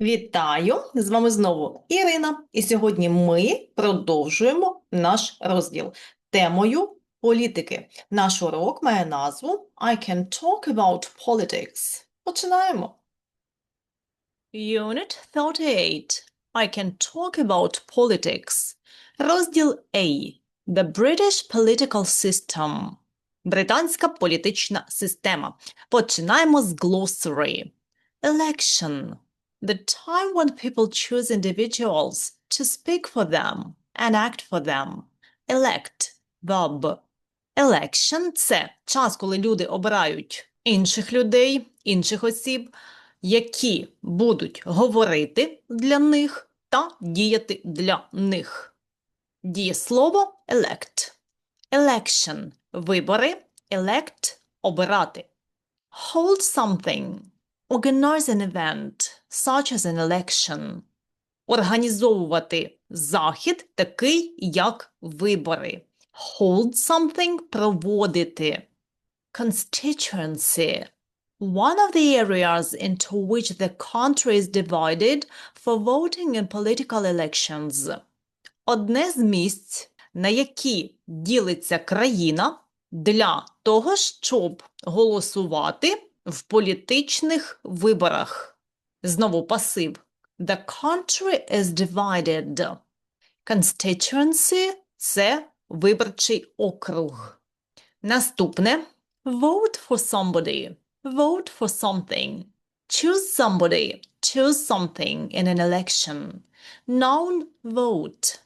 Вітаю! З вами знову Ірина. І сьогодні ми продовжуємо наш розділ темою політики. Наш урок має назву I can talk about politics. Починаємо. Unit 38. I can talk about politics. Розділ A. The British political system. Британська політична система. Починаємо з glossary. Election. The time when people choose individuals to speak for them and act for them. Elect verb. Election – це час, коли люди обирають інших людей, інших осіб, які будуть говорити для них та діяти для них. Дієслово elect. Election – вибори, elect – обирати. Hold something. Organize an event, such as an election. Організовувати захід, такий як вибори. Hold something – проводити. Constituency. One of the areas into which the country is divided for voting in political elections. Одне з місць, на які ділиться країна для того, щоб голосувати в політичних виборах. Знову пасив. The country is divided. Constituency – це виборчий округ. Наступне. Vote for somebody. Vote for something. Choose somebody. Choose something in an election. Noun – vote.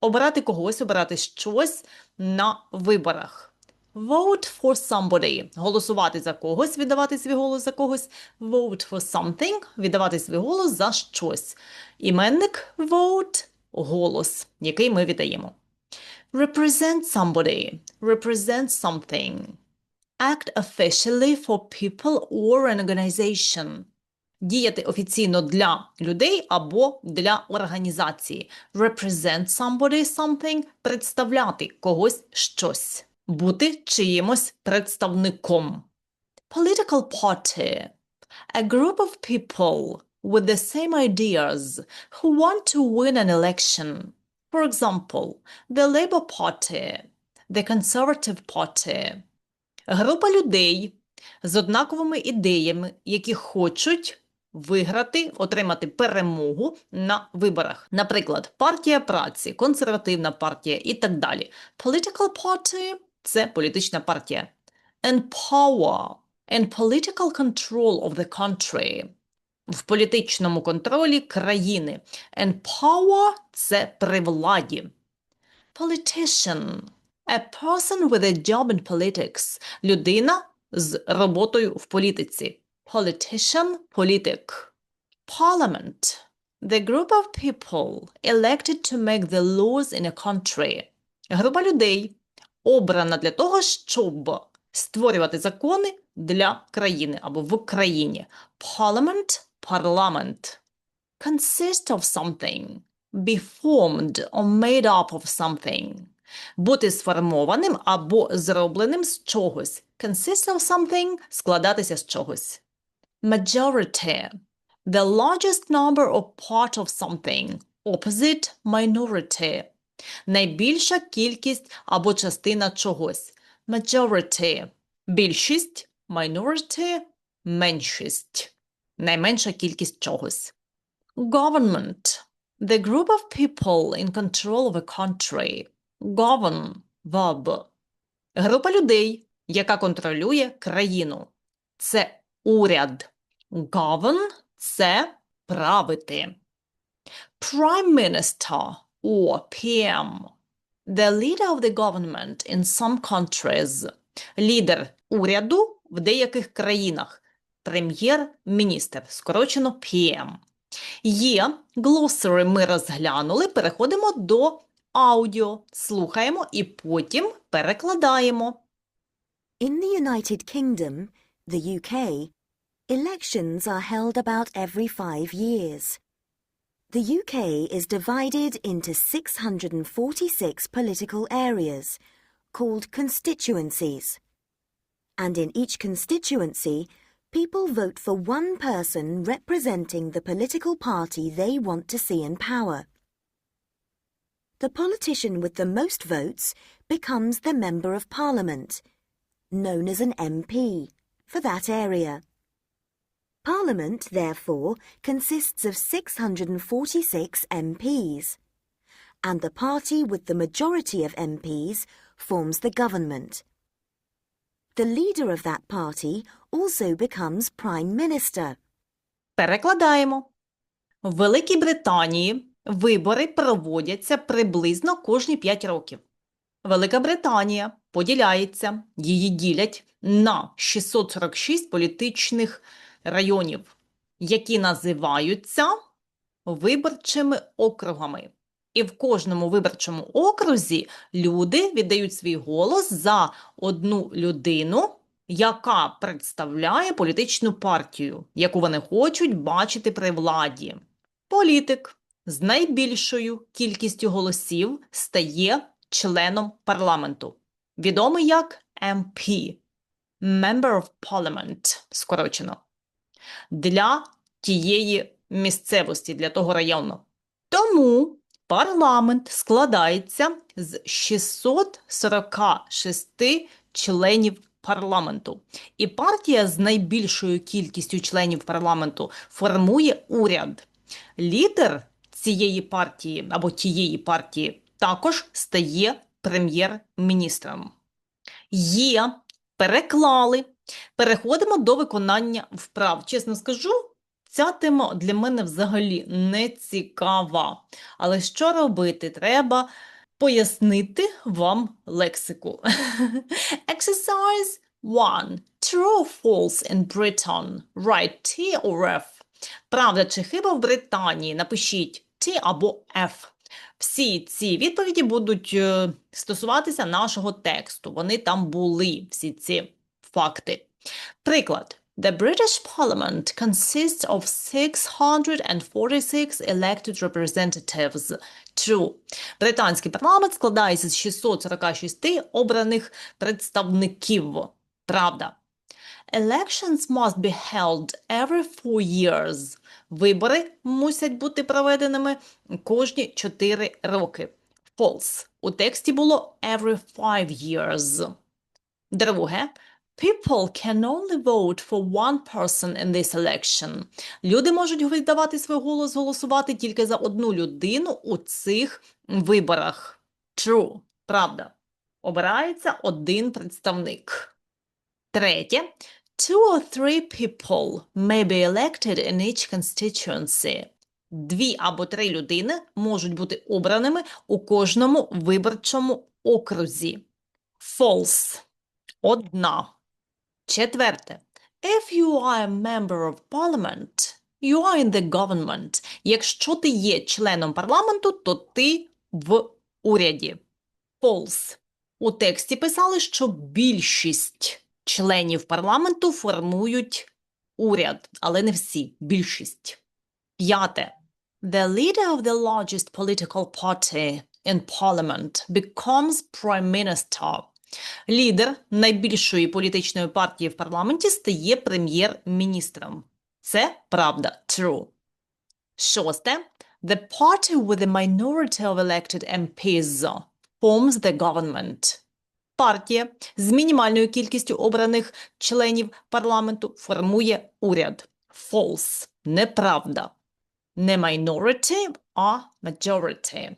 Обирати когось, обирати щось на виборах. Vote for somebody. Голосувати за когось, віддавати свій голос за когось. Vote for something. Віддавати свій голос за щось. Іменник vote – голос, який ми віддаємо. Represent somebody. Represent something. Act officially for people or an organization. Діяти офіційно для людей або для організації. Represent somebody something – представляти когось щось. Бути чиїмось представником. Political party. A group of people with the same ideas who want to win an election. For example, the Labour Party, the Conservative Party. Група людей з однаковими ідеями, які хочуть виграти, отримати перемогу на виборах. Наприклад, партія праці, консервативна партія і так далі. Political party – це політична партія. And power and political control of the country. В політичному контролі країни. And power – це при владі. Politician – a person with a job in politics. Людина з роботою в політиці. Politician – політик. Parliament – the group of people elected to make the laws in a country. Група людей, обрана для того, щоб створювати закони для країни або в країні. Parliament – парламент. Consist of something. Be formed or made up of something. Бути сформованим або зробленим з чогось. Consist of something – складатися з чогось. Majority. The largest number or part of something. Opposite minority. Найбільша кількість або частина чогось. Majority. Більшість. Minority. Меншість. Найменша кількість чогось. Government. The group of people in control of a country. Govern. Verb. Група людей, яка контролює країну. Це уряд. Govern – це правити. Prime Minister or PM. The leader of the government in some countries. Лідер уряду в деяких країнах. Прем'єр-міністр, скорочено PM. Є глосери ми розглянули, переходимо до аудіо, слухаємо і потім перекладаємо. In the United Kingdom, the UK, elections are held about every five years. The UK is divided into 646 political areas called constituencies. And in each constituency, People vote for one person representing the political party they want to see in power. The politician with the most votes becomes the Member of Parliament, known as an MP, for that area. Parliament, therefore, consists of 646 MPs, and the party with the majority of MPs forms the government. The leader of that party also becomes Prime Minister. Перекладаємо. В Великій Британії вибори проводяться приблизно кожні 5 років. Велика Британія поділяється, її ділять на 646 політичних районів, які називаються виборчими округами. І в кожному виборчому окрузі люди віддають свій голос за одну людину, яка представляє політичну партію, яку вони хочуть бачити при владі. Політик з найбільшою кількістю голосів стає членом парламенту, відомий як MP – Member of Parliament, скорочено, для тієї місцевості, для того району. Тому парламент складається з 646 членів парламенту. І партія з найбільшою кількістю членів парламенту формує уряд. Лідер цієї партії або тієї партії також стає прем'єр-міністром. Є, переклали. Переходимо до виконання вправ. Чесно скажу, ця тема для мене взагалі не цікава. Але що робити? Треба пояснити вам лексику. Exercise 1. True or false in Britain? Write T or F. Правда чи хиба в Британії? Напишіть T або F. Всі ці відповіді будуть е, стосуватися нашого тексту. Вони там були, всі ці факти. Приклад. The British Parliament consists of 646 elected representatives. True. Британський парламент складається з 646 обраних представників. Правда. Elections must be held every four years. Вибори мусять бути проведеними кожні 4 роки. False. У тексті було every five years. Друге. People can only vote for one person in this election. Люди можуть віддавати свій голос голосувати тільки за одну людину у цих виборах. True. Правда. Обирається один представник. Третє. Two or three people may be elected in each constituency. Дві або три людини можуть бути обраними у кожному виборчому окрузі. False. Одна. Четверте. If you are a member of parliament, you are in the government. Якщо ти є членом парламенту, то ти в уряді. False. У тексті писали, що більшість членів парламенту формують уряд, але не всі, більшість. П'яте. The leader of the largest political party in parliament becomes prime minister. Лідер найбільшої політичної партії в парламенті стає прем'єр-міністром. Це правда. True. Шосте. The party with the minority of elected MPs forms the government. Партія з мінімальною кількістю обраних членів парламенту формує уряд. False. Неправда. Не minority, а majority.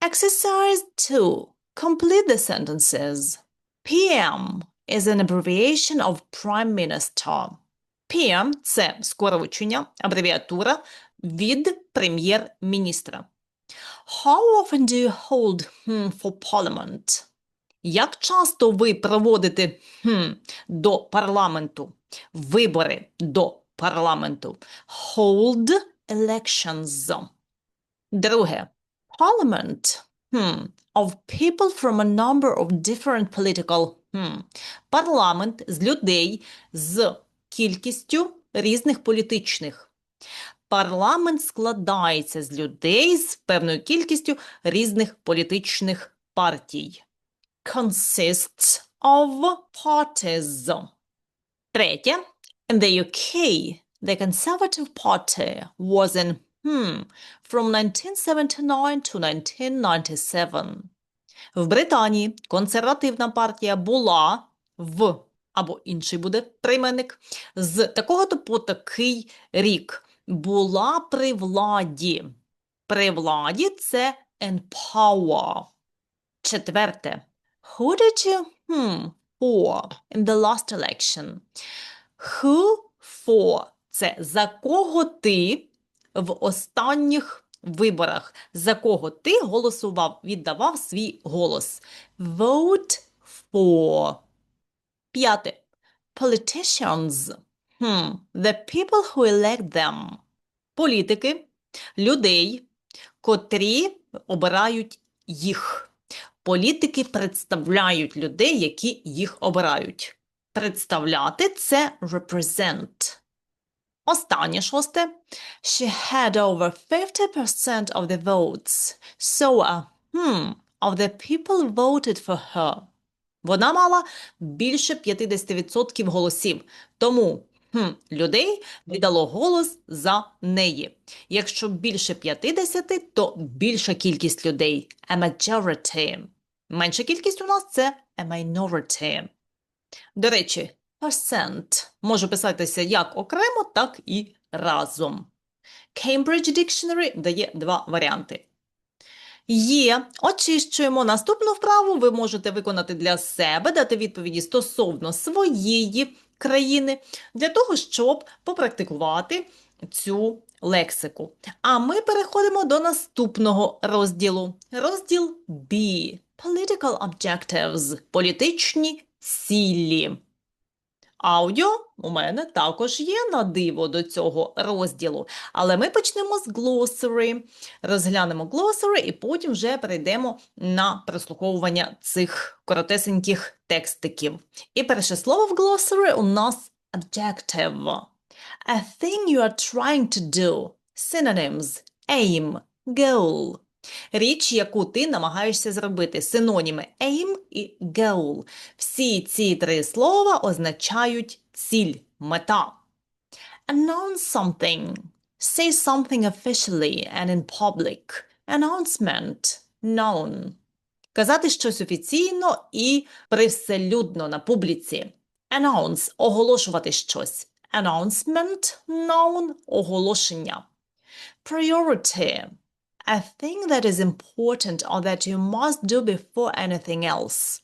Exercise 2. Complete the sentences. PM is an abbreviation of Prime Minister. PM – це скорочення, абревіатура від прем'єр-міністра. How often do you hold hmm, for parliament? Як часто ви проводите hmm, до парламенту? Вибори до парламенту. Hold elections. Друге. Parliament hmm, of people from a number of different political hmm. Парламент з людей з кількістю різних політичних. Парламент складається з людей з певною кількістю різних політичних партій. Consists of parties. Третє. In the UK, the Conservative Party was in, hmm, from 1979 to 1997. В Британії консервативна партія була в, або інший буде прийменник, з такого-то по такий рік була при владі. При владі це power. Четверте. Who did you hmm, for in the last election? Who for – це за кого ти в останніх виборах, за кого ти голосував, віддавав свій голос. Vote for. П'яте. Politicians. Hmm. The people who elect them. Політики, людей, котрі обирають їх. Політики представляють людей, які їх обирають. Представляти це represent. Останнє шосте. She had over 50% of the votes. So a hmm of the people voted for her. Вона мала більше 50% голосів. Тому хм, людей віддало голос за неї. Якщо більше 50, то більша кількість людей – a majority. Менша кількість у нас – це a minority. До речі, percent може писатися як окремо, так і разом. Cambridge Dictionary дає два варіанти. Є, очищуємо. Наступну вправу ви можете виконати для себе, дати відповіді стосовно своєї країни, для того, щоб попрактикувати цю лексику. А ми переходимо до наступного розділу. Розділ B. Political Objectives. Політичні цілі. Аудіо у мене також є на диво до цього розділу. Але ми почнемо з glossary, розглянемо glossary і потім вже перейдемо на прослуховування цих коротесеньких текстиків. І перше слово в glossary у нас objective. A thing you are trying to do. Synonyms aim, goal. Річ, яку ти намагаєшся зробити. Синоніми aim і goal. Всі ці три слова означають ціль, мета. Announce something. Say something officially and in public. Announcement. Known. Казати щось офіційно і привселюдно на публіці. Announce – оголошувати щось. Announcement – known – оголошення. Priority – a thing that is important or that you must do before anything else.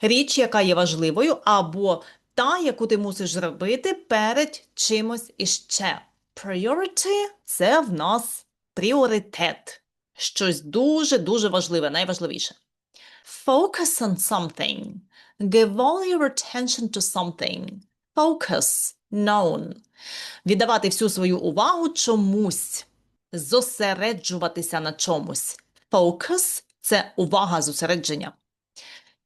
Річ, яка є важливою, або та, яку ти мусиш зробити перед чимось іще. Priority – це в нас пріоритет. Щось дуже-дуже важливе, найважливіше. Focus on something. Give all your attention to something. Focus – known. Віддавати всю свою увагу чомусь зосереджуватися на чомусь. Focus – це увага зосередження.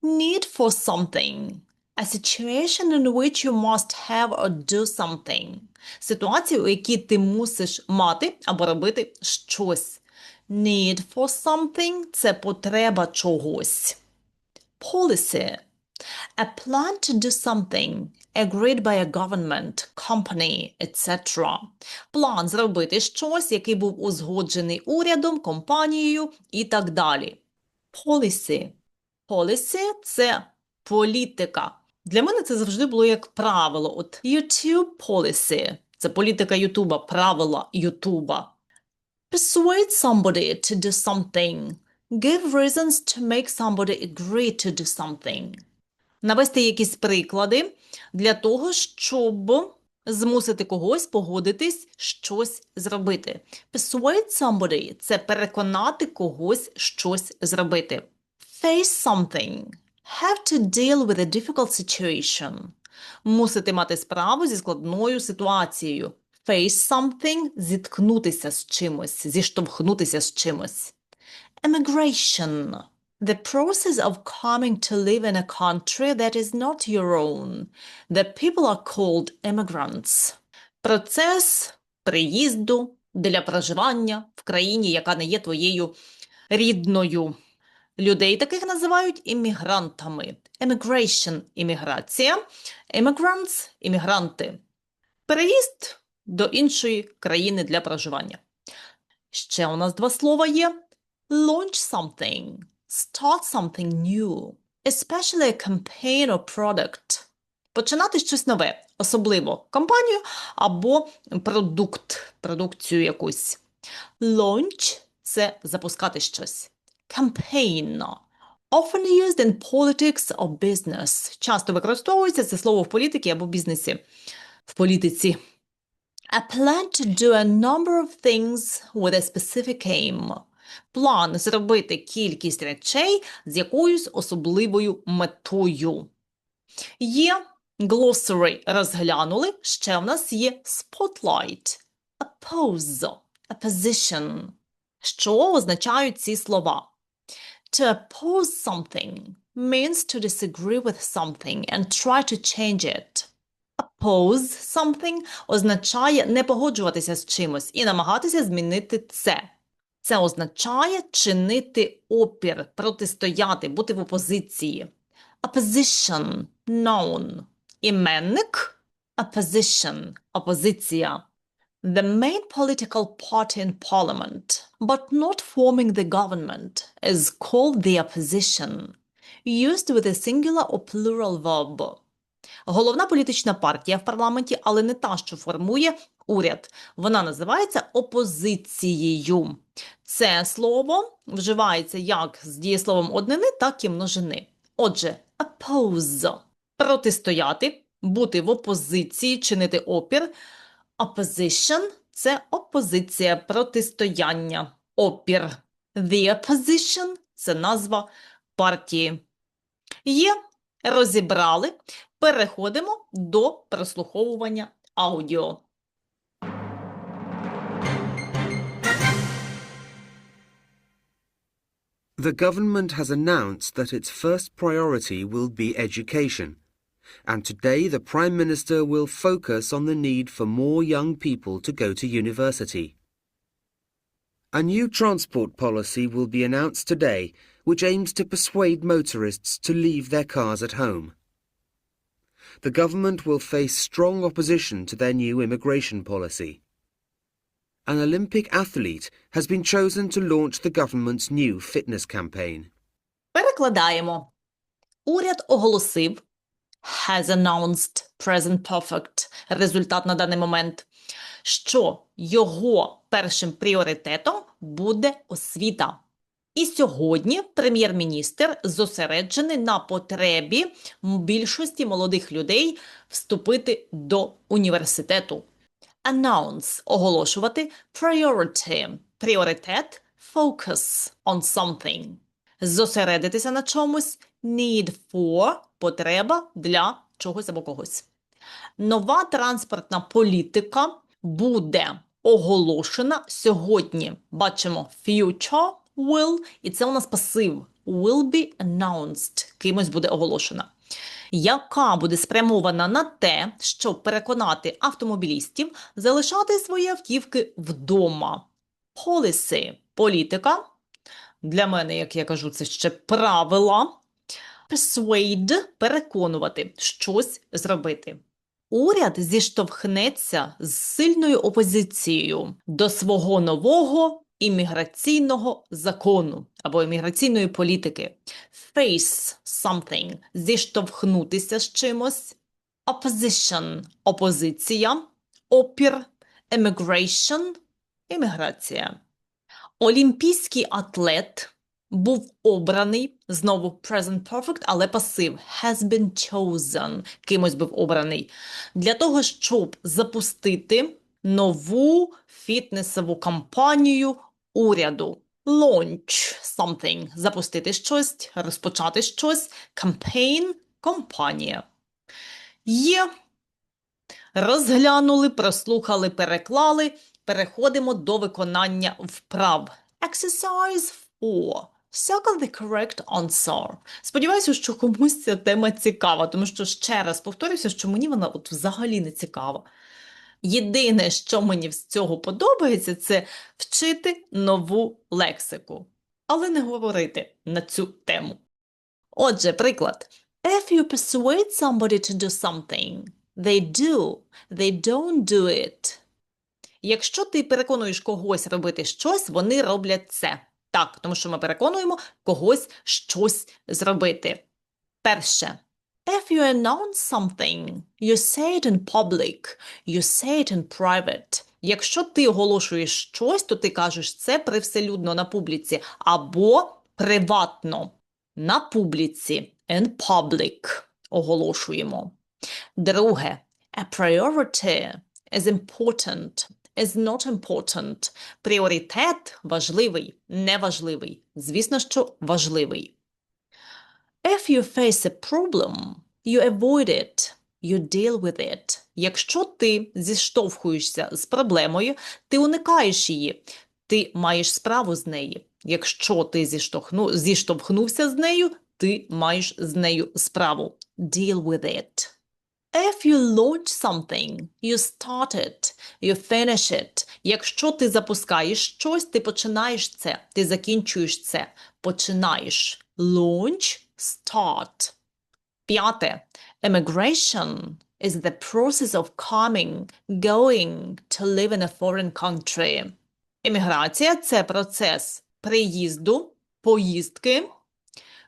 Need for something. A situation in which you must have or do something. Ситуація, у якій ти мусиш мати або робити щось. Need for something – це потреба чогось. Policy. A plan to do something agreed by a government, company, etc. План зробити щось, який був узгоджений урядом, компанією і так далі. Policy. Policy – це політика. Для мене це завжди було як правило. От YouTube policy – це політика Ютуба, правила Ютуба. Persuade somebody to do something. Give reasons to make somebody agree to do something. Навести якісь приклади для того, щоб змусити когось погодитись щось зробити. Persuade somebody – це переконати когось щось зробити. Face something. Have to deal with a difficult situation. Мусити мати справу зі складною ситуацією. Face something – зіткнутися з чимось, зіштовхнутися з чимось. Emigration – the process of coming to live in a country that is not your own. The people are called immigrants. Процес приїзду для проживання в країні, яка не є твоєю рідною. Людей таких називають іммігрантами. Emigration – імміграція. Immigrants – іммігранти. переїзд до іншої країни для проживання. Ще у нас два слова є. Launch something, start something new, especially a campaign or product. Починати щось нове, особливо компанію або продукт, продукцію якусь. Launch – це запускати щось. Campaign – often used in politics or business. Часто використовується це слово в політиці або бізнесі. В політиці. A plan to do a number of things with a specific aim. План зробити кількість речей з якоюсь особливою метою. Є glossary розглянули, ще в нас є spotlight, a pose, a position. Що означають ці слова? To oppose something means to disagree with something and try to change it. Oppose something означає не погоджуватися з чимось і намагатися змінити це. Це означає чинити опір, протистояти, бути в опозиції. Opposition – noun. Іменник – opposition – опозиція. The main political party in parliament, but not forming the government, is called the opposition, used with a singular or plural verb. Головна політична партія в парламенті, але не та, що формує уряд. Вона називається опозицією. Це слово вживається як з дієсловом однини, так і множини. Отже, oppose – протистояти, бути в опозиції, чинити опір. Opposition – це опозиція, протистояння, опір. The opposition – це назва партії. Є, розібрали. Переходимо до прослуховування аудіо. The government has announced that its first priority will be education, and today the Prime Minister will focus on the need for more young people to go to university. A new transport policy will be announced today which aims to persuade motorists to leave their cars at home. The government will face strong opposition to their new immigration policy. An Olympic athlete has been chosen to launch the government's new fitness campaign. Перекладаємо. Уряд оголосив has announced present perfect результат на даний момент, що його першим пріоритетом буде освіта. І сьогодні прем'єр-міністр зосереджений на потребі більшості молодих людей вступити до університету. Announce – оголошувати, priority – пріоритет, focus on something. Зосередитися на чомусь, need for – потреба для чогось або когось. Нова транспортна політика буде оголошена сьогодні. Бачимо future, will, і це у нас пасив. Will be announced. Кимось буде оголошена. Яка буде спрямована на те, щоб переконати автомобілістів залишати свої автівки вдома. Policy – політика. Для мене, як я кажу, це ще правила. Persuade – переконувати, щось зробити. Уряд зіштовхнеться з сильною опозицією до свого нового імміграційного закону або імміграційної політики. Face something – зіштовхнутися з чимось. Opposition – опозиція. Опір – emigration – імміграція. Олімпійський атлет був обраний, знову present perfect, але пасив has been chosen, кимось був обраний, для того, щоб запустити нову фітнесову кампанію уряду. Launch something – запустити щось, розпочати щось, campaign – компанія. Є. Розглянули, прослухали, переклали. Переходимо до виконання вправ. Exercise 4. Circle the correct answer. Сподіваюся, що комусь ця тема цікава, тому що ще раз повторюся, що мені вона от взагалі не цікава. Єдине, що мені з цього подобається, це вчити нову лексику, але не говорити на цю тему. Отже, приклад. If you persuade somebody to do something, They do. They don't do it. Якщо ти переконуєш когось робити щось, вони роблять це. Так, тому що ми переконуємо когось щось зробити. Перше. If you announce something, you say it in public, you say it in private. Якщо ти оголошуєш щось, то ти кажеш це привселюдно на публіці або приватно на публіці in public оголошуємо. Друге, a priority is important, is not important. Пріоритет важливий, неважливий. Звісно, що важливий. If you face a problem, you avoid it, you deal with it. Якщо ти зіштовхуєшся з проблемою, ти уникаєш її, ти маєш справу з нею. Якщо ти зіштовхну, зіштовхнувся з нею, ти маєш з нею справу. Deal with it. If you launch something, you start it, you finish it. Якщо ти запускаєш щось, ти починаєш це, ти закінчуєш це, починаєш. Launch, start. П'яте. Immigration is the process of coming, going to live in a foreign country. Імміграція – це процес приїзду, поїздки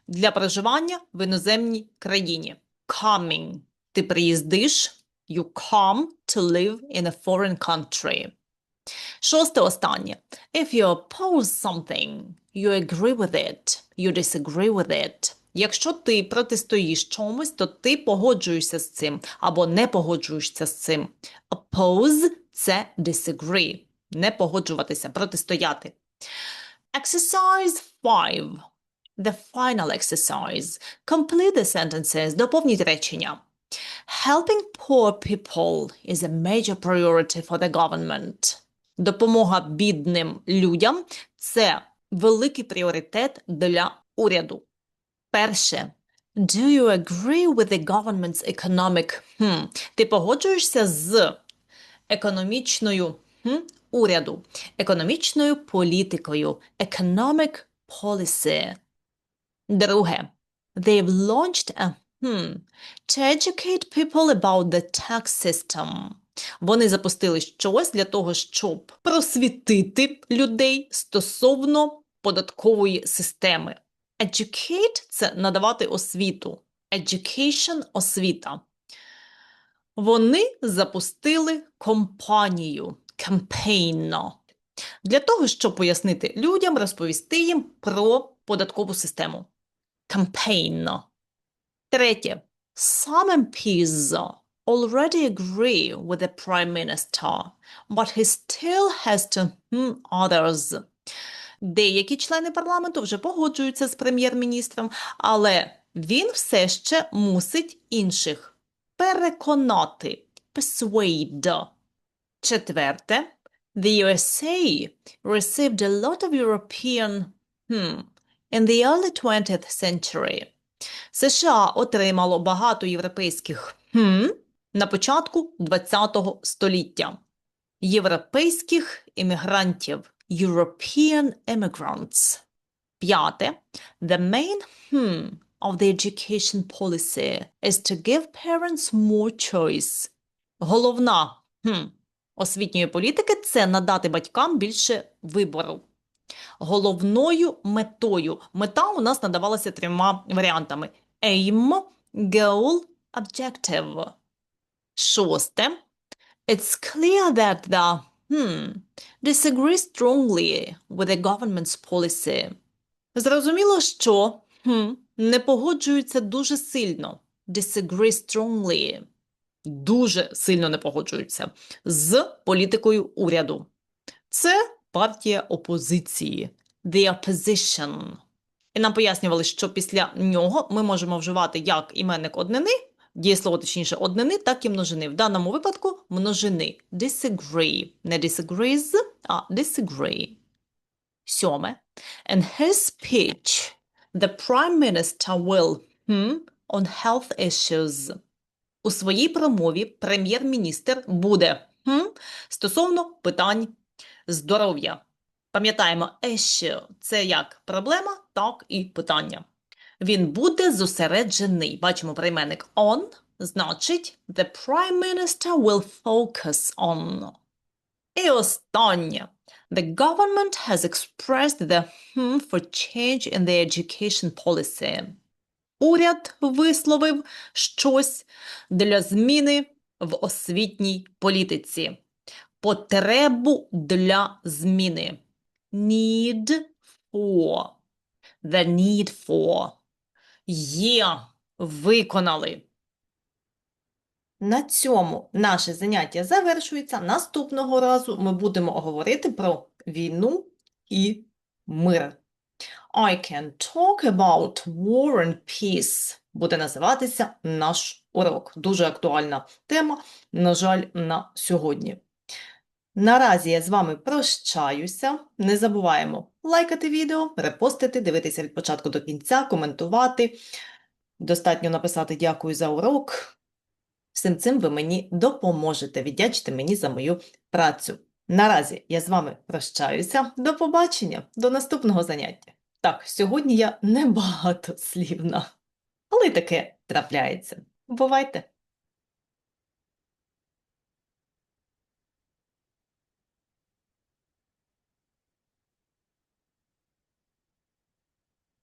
для проживання в іноземній країні. Coming – ти приїздиш, you come to live in a foreign country. Шосте останнє. If you oppose something, you agree with it, you disagree with it. Якщо ти протистоїш чомусь, то ти погоджуєшся з цим або не погоджуєшся з цим. Oppose – це disagree. Не погоджуватися, протистояти. Exercise 5. The final exercise. Complete the sentences. Доповніть речення. Helping poor people is a major priority for the government. Допомога бідним людям – це великий пріоритет для уряду. Перше. Do you agree with the government's economic? Хм. Ти погоджуєшся з економічною хм, уряду, економічною політикою, economic policy. Друге. They've launched a hmm, to educate people about the tax system. Вони запустили щось для того, щоб просвітити людей стосовно податкової системи. Educate – це надавати освіту. Education – освіта. Вони запустили компанію campaign для того, щоб пояснити людям, розповісти їм про податкову систему. Campaign. Третє. Some MPs already agree with the Prime Minister, but he still has to hmm, others. Деякі члени парламенту вже погоджуються з прем'єр-міністром, але він все ще мусить інших переконати. Persuade. Четверте. The USA received a lot of European hmm, in the early 20th century. США отримало багато європейських хм на початку ХХ століття. Європейських іммігрантів. European immigrants. П'яте. The main hmm of the education policy is to give parents more choice. Головна хм, освітньої політики – це надати батькам більше вибору. Головною метою. Мета у нас надавалася трьома варіантами. Aim, goal, objective. Шосте. It's clear that the hmm, disagree strongly with the government's policy. Зрозуміло, що хм, не погоджуються дуже сильно. Disagree strongly. Дуже сильно не погоджуються з політикою уряду. Це партія опозиції. The opposition. І нам пояснювали, що після нього ми можемо вживати як іменник однини, дієслово точніше однини, так і множини. В даному випадку множини. Disagree. Не disagrees, а disagree. Сьоме. In his speech, the Prime Minister will hmm, on health issues. У своїй промові прем'єр-міністр буде hmm, стосовно питань здоров'я. Пам'ятаємо, issue – це як проблема, так і питання. Він буде зосереджений. Бачимо прийменник on, значить the Prime Minister will focus on. І останнє. The government has expressed the hmm for change in the education policy. Уряд висловив щось для зміни в освітній політиці. Потребу для зміни. Need for. The need for. Є. Виконали. На цьому наше заняття завершується. Наступного разу ми будемо говорити про війну і мир. I can talk about war and peace. Буде називатися наш урок. Дуже актуальна тема, на жаль, на сьогодні. Наразі я з вами прощаюся. Не забуваємо лайкати відео, репостити, дивитися від початку до кінця, коментувати. Достатньо написати дякую за урок. Всім цим ви мені допоможете, віддячите мені за мою працю. Наразі я з вами прощаюся. До побачення, до наступного заняття. Так, сьогодні я небагатослівна, але й таке трапляється. Бувайте!